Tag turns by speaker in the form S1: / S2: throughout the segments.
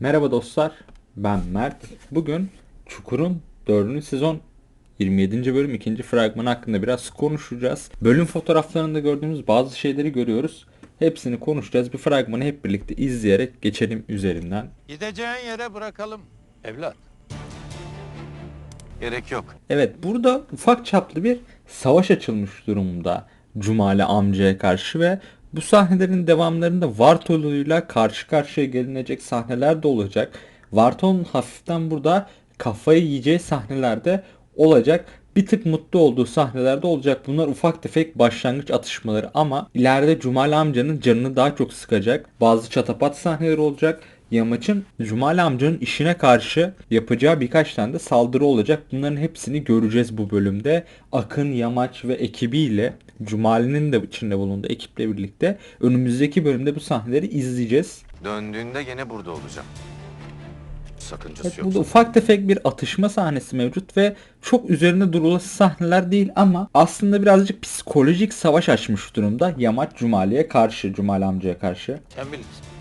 S1: Merhaba dostlar, ben Mert. Bugün Çukur'un 4. sezon 27. bölüm 2. fragmanı hakkında biraz konuşacağız. Bölüm fotoğraflarında gördüğümüz bazı şeyleri görüyoruz. Hepsini konuşacağız. Bir fragmanı hep birlikte izleyerek geçelim üzerinden.
S2: Gideceğin yere bırakalım evlat. Gerek yok.
S1: Evet burada ufak çaplı bir savaş açılmış durumda Cumali amcaya karşı ve bu sahnelerin devamlarında Vartolu'yla karşı karşıya gelinecek sahneler de olacak. Vartol'un hafiften burada kafayı yiyeceği sahnelerde olacak. Bir tık mutlu olduğu sahnelerde olacak. Bunlar ufak tefek başlangıç atışmaları ama ileride Cumali amcanın canını daha çok sıkacak. Bazı çatapat sahneleri olacak. Yamaç'ın Cumali amcanın işine karşı yapacağı birkaç tane de saldırı olacak. Bunların hepsini göreceğiz bu bölümde. Akın, Yamaç ve ekibiyle Cumali'nin de içinde bulunduğu ekiple birlikte önümüzdeki bölümde bu sahneleri izleyeceğiz.
S2: Döndüğünde gene burada olacağım. Sakıncası
S1: Evet,
S2: yok.
S1: burada ufak tefek bir atışma sahnesi mevcut ve çok üzerinde durulası sahneler değil ama aslında birazcık psikolojik savaş açmış durumda Yamaç Cumali'ye karşı, Cumali amcaya karşı.
S3: Sen bilirsin.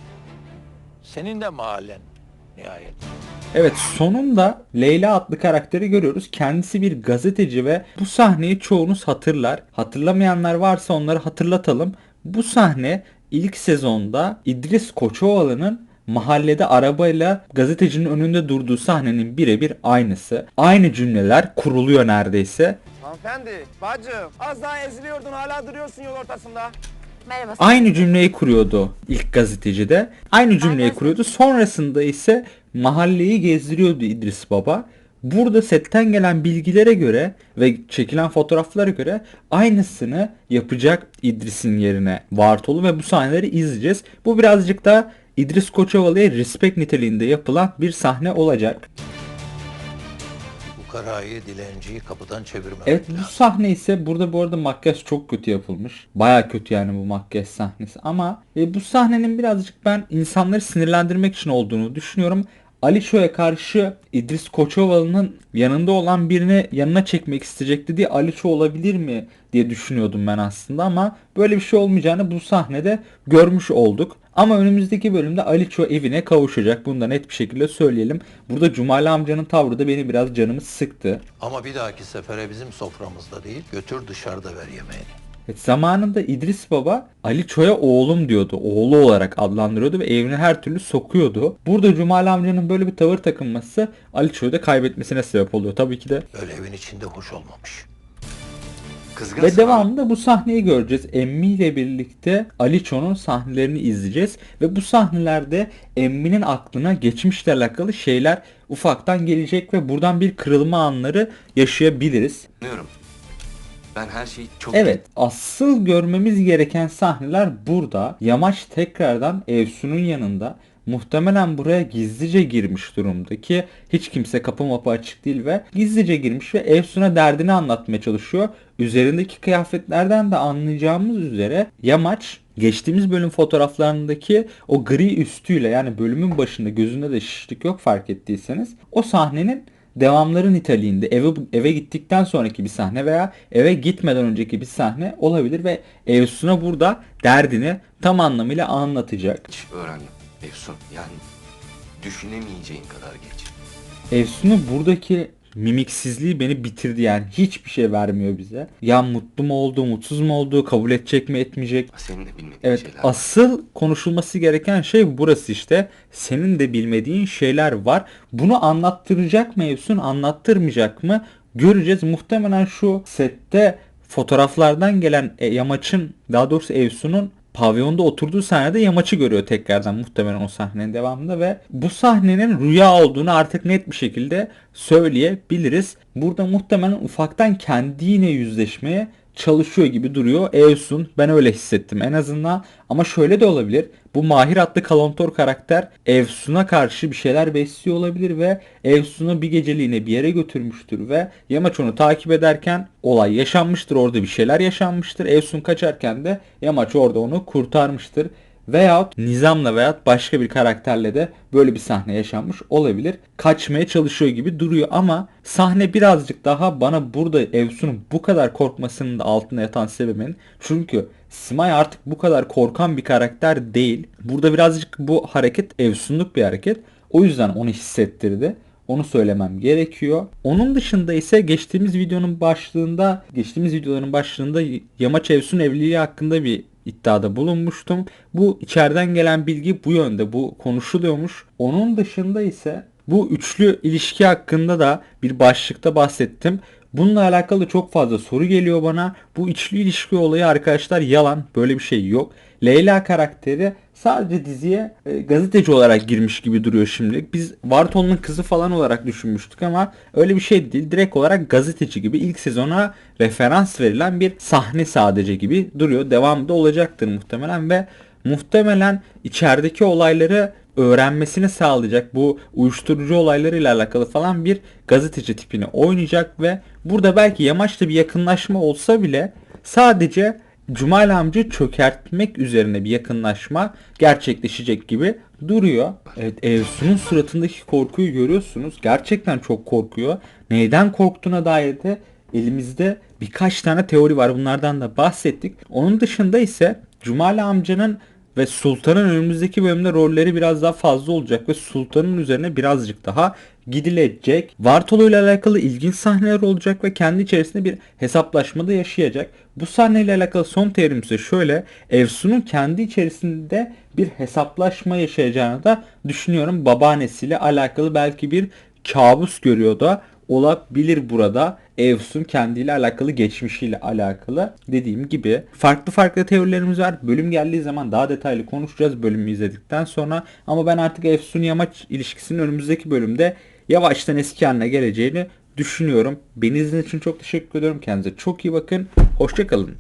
S3: Senin de mahallen nihayet.
S1: Evet sonunda Leyla adlı karakteri görüyoruz. Kendisi bir gazeteci ve bu sahneyi çoğunuz hatırlar. Hatırlamayanlar varsa onları hatırlatalım. Bu sahne ilk sezonda İdris Koçovalı'nın mahallede arabayla gazetecinin önünde durduğu sahnenin birebir aynısı. Aynı cümleler kuruluyor neredeyse.
S4: Hanımefendi, bacım az daha eziliyordun hala duruyorsun yol ortasında.
S5: Merhaba.
S1: Aynı cümleyi kuruyordu ilk gazetecide. Aynı cümleyi kuruyordu. Sonrasında ise mahalleyi gezdiriyordu İdris Baba. Burada setten gelen bilgilere göre ve çekilen fotoğraflara göre aynısını yapacak İdris'in yerine Vartolu ve bu sahneleri izleyeceğiz. Bu birazcık da İdris Koçovalı'ya respect niteliğinde yapılan bir sahne olacak.
S3: Bu karayı dilenciyi kapıdan çevirmemek
S1: Evet bu sahne ise burada bu arada makyaj çok kötü yapılmış. Baya kötü yani bu makyaj sahnesi ama e, bu sahnenin birazcık ben insanları sinirlendirmek için olduğunu düşünüyorum. Ali Ço'ya karşı İdris Koçovalı'nın yanında olan birini yanına çekmek isteyecekti diye Ali Ço olabilir mi diye düşünüyordum ben aslında ama böyle bir şey olmayacağını bu sahnede görmüş olduk. Ama önümüzdeki bölümde Ali Ço evine kavuşacak. Bunu da net bir şekilde söyleyelim. Burada Cumali amcanın tavrı da beni biraz canımı sıktı.
S3: Ama bir dahaki sefere bizim soframızda değil götür dışarıda ver yemeğini.
S1: Evet, zamanında İdris Baba Ali Ço'ya oğlum diyordu. Oğlu olarak adlandırıyordu ve evine her türlü sokuyordu. Burada Cumali amcanın böyle bir tavır takınması Ali Ço'yu da kaybetmesine sebep oluyor tabii ki de.
S3: Öyle evin içinde hoş olmamış.
S2: Kızgın
S1: Ve devamında bu sahneyi göreceğiz. Emmi ile birlikte Ali Ço'nun sahnelerini izleyeceğiz. Ve bu sahnelerde Emmi'nin aklına geçmişle alakalı şeyler ufaktan gelecek ve buradan bir kırılma anları yaşayabiliriz.
S6: Anlıyorum. Ben her şeyi çok
S1: Evet asıl görmemiz gereken sahneler burada. Yamaç tekrardan Evsun'un yanında muhtemelen buraya gizlice girmiş durumda ki hiç kimse kapı mapı açık değil ve gizlice girmiş ve Evsun'a derdini anlatmaya çalışıyor. Üzerindeki kıyafetlerden de anlayacağımız üzere Yamaç geçtiğimiz bölüm fotoğraflarındaki o gri üstüyle yani bölümün başında gözünde de şişlik yok fark ettiyseniz o sahnenin devamları niteliğinde eve eve gittikten sonraki bir sahne veya eve gitmeden önceki bir sahne olabilir ve Evsun'a burada derdini tam anlamıyla anlatacak.
S6: geç öğrendim. Efsun yani düşünemeyeceğin kadar geç.
S1: Evsun'un buradaki mimiksizliği beni bitirdi yani hiçbir şey vermiyor bize. Ya mutlu mu oldu, mutsuz mu oldu, kabul edecek mi, etmeyecek
S6: Senin de bilmediğin
S1: Evet
S6: şeyler var.
S1: asıl konuşulması gereken şey burası işte. Senin de bilmediğin şeyler var. Bunu anlattıracak mı Evsun anlattırmayacak mı? Göreceğiz. Muhtemelen şu sette fotoğraflardan gelen e, Yamaç'ın daha doğrusu Evsun'un pavyonda oturduğu sahnede Yamaç'ı görüyor tekrardan muhtemelen o sahnenin devamında ve bu sahnenin rüya olduğunu artık net bir şekilde söyleyebiliriz. Burada muhtemelen ufaktan kendiyle yüzleşmeye çalışıyor gibi duruyor Evsun. Ben öyle hissettim en azından. Ama şöyle de olabilir. Bu Mahir adlı kalantor karakter Evsun'a karşı bir şeyler besliyor olabilir ve Evsun'u bir geceliğine bir yere götürmüştür ve Yamaç onu takip ederken olay yaşanmıştır. Orada bir şeyler yaşanmıştır. Evsun kaçarken de Yamaç orada onu kurtarmıştır. Veyahut Nizam'la veyahut başka bir karakterle de böyle bir sahne yaşanmış olabilir. Kaçmaya çalışıyor gibi duruyor ama sahne birazcık daha bana burada Evsun'un bu kadar korkmasının da altında yatan sebebin çünkü Simay artık bu kadar korkan bir karakter değil. Burada birazcık bu hareket Evsunluk bir hareket. O yüzden onu hissettirdi. Onu söylemem gerekiyor. Onun dışında ise geçtiğimiz videonun başlığında, geçtiğimiz videoların başlığında Yamaç Evsun evliliği hakkında bir iddiada bulunmuştum. Bu içeriden gelen bilgi bu yönde, bu konuşuluyormuş. Onun dışında ise bu üçlü ilişki hakkında da bir başlıkta bahsettim. Bununla alakalı çok fazla soru geliyor bana. Bu üçlü ilişki olayı arkadaşlar yalan. Böyle bir şey yok. Leyla karakteri sadece diziye e, gazeteci olarak girmiş gibi duruyor şimdilik. Biz Bartol'un kızı falan olarak düşünmüştük ama öyle bir şey değil. Direkt olarak gazeteci gibi ilk sezona referans verilen bir sahne sadece gibi duruyor. Devamı da olacaktır muhtemelen ve muhtemelen içerideki olayları öğrenmesini sağlayacak bu uyuşturucu olaylarıyla alakalı falan bir gazeteci tipini oynayacak ve burada belki yamaçta bir yakınlaşma olsa bile sadece Cumal amca çökertmek üzerine bir yakınlaşma gerçekleşecek gibi duruyor. Evet Evsun'un suratındaki korkuyu görüyorsunuz. Gerçekten çok korkuyor. Neyden korktuğuna dair de elimizde birkaç tane teori var. Bunlardan da bahsettik. Onun dışında ise Cumal amcanın ve Sultan'ın önümüzdeki bölümde rolleri biraz daha fazla olacak ve Sultan'ın üzerine birazcık daha gidilecek. Vartolu ile alakalı ilginç sahneler olacak ve kendi içerisinde bir hesaplaşmada yaşayacak. Bu sahneyle alakalı son teorim ise şöyle. Evsun'un kendi içerisinde bir hesaplaşma yaşayacağını da düşünüyorum. Babaannesiyle alakalı belki bir kabus görüyor da olabilir burada. Evsun kendiyle alakalı geçmişiyle alakalı dediğim gibi farklı farklı teorilerimiz var. Bölüm geldiği zaman daha detaylı konuşacağız bölümü izledikten sonra. Ama ben artık Efsun Yamaç ilişkisinin önümüzdeki bölümde yavaştan eski haline geleceğini düşünüyorum. Beni izlediğiniz için çok teşekkür ediyorum. Kendinize çok iyi bakın. Hoşçakalın.